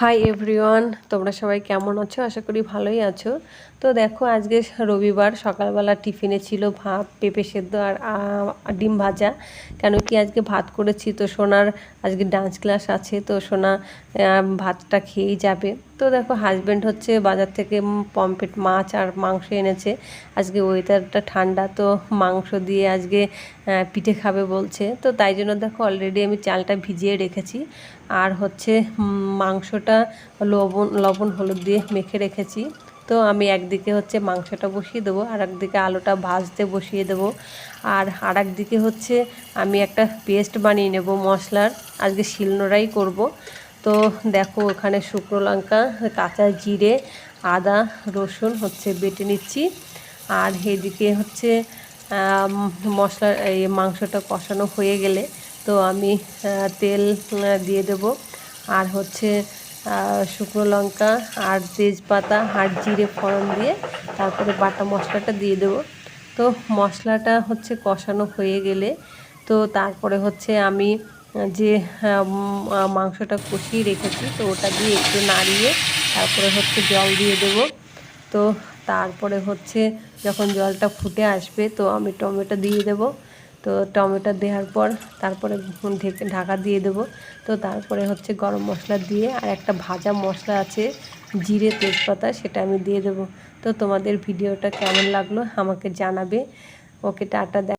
Hi everyone তোমরা সবাই কেমন আছো? আশা করি ভালোই আছো। তো দেখো আজকে রবিবার সকালবেলা টিফিনে ছিল ভাত পেঁপে সেদ্ধ আর ডিম ভাজা। কেন কি আজকে ভাত করেছি? তো সোনার আজকে ডান্স ক্লাস আছে তো সোনা ভাতটা খেয়েই যাবে। তো দেখো হাজব্যান্ড হচ্ছে বাজার থেকে পমফ্রেট মাছ আর মাংস এনেছে। আজকে ওয়েদারটা ঠান্ডা তো মাংস দিয়ে আজকে পিঠে খাবে বলছে। তো তাই জন্য দেখো অলরেডি আমি চালটা ভিজিয়ে রেখেছি। আর হচ্ছে উম, মাংসটা লবণ লবণ, হলুদ দিয়ে মেখে রেখেছি। তো আমি একদিকে হচ্ছে মাংসটা বসিয়ে দেবো, আর একদিকে আলুটা ভাজতে বসিয়ে দেবো। আর আর একদিকে হচ্ছে আমি একটা পেস্ট বানিয়ে নেব মশলার। আজকে শিলনোড়াই করব। তো দেখো ওখানে শুকনো লঙ্কা, কাঁচা জিরে, আদা, রসুন হচ্ছে বেটে নিচ্ছি। আর এদিকে হচ্ছে মশলা, এই মাংসটা কষানো হয়ে গেলে তো আমি তেল দিয়ে দেব। আর হচ্ছে শুকনো লঙ্কা আর তেজপাতা আর জিরে ফোড়ন দিয়ে তারপরে বাটা মশলাটা দিয়ে দেব। তো মশলাটা হচ্ছে কষানো হয়ে গেলে তো তারপরে হচ্ছে আমি যে মাংসটা কষিয়ে রেখেছি তো ওটা দিয়ে একটু নাড়িয়ে তারপরে হচ্ছে জল দিয়ে দেবো। তো তারপরে হচ্ছে যখন জলটা ফুটে আসবে তো আমি টমেটো দিয়ে দেব। তো টমেটো দেওয়ার পর তারপরে ঢেকে ঢাকা দিয়ে দেব। তো তারপরে হচ্ছে গরম মশলা দিয়ে আর একটা ভাজা মশলা আছে, জিরে তেজপাতা, সেটা আমি দিয়ে দেব। তো তোমাদের ভিডিওটা কেমন লাগল আমাকে জানাবে। ওকে, টাটা